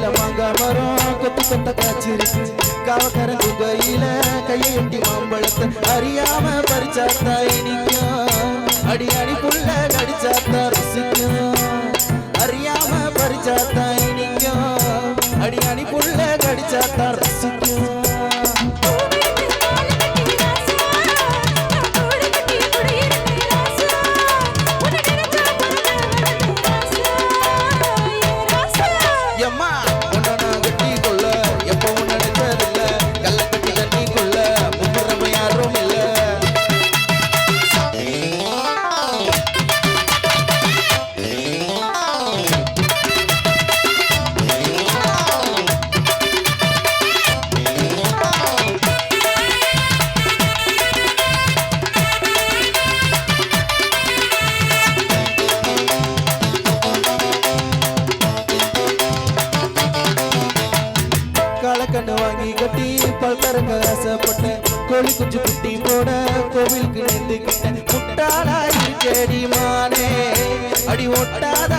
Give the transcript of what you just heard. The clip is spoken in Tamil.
கையில மாங்கா மரம் கொத்து கொத்த காய்ச்சிருச்சு காவக்காரன் குகையில கையை எட்டி மாம்பழத்தை. அறியாம பறிச்சாத்தா இனிக்கும். அடி அடி புள்ள நடிச்சாத்தா ருசிக்கும். அறியாம பறிச்சாத்தா காலக்கண்ணு வாங்கி கட்டி பல் கறங்க ஆசைப்பட்ட கோழி குஞ்சு குட்டி போட கோவிலுக்கு நின்றுக்கிட்டேன் முட்டாளா இருக்கடி மானே அடி ஒட்டாத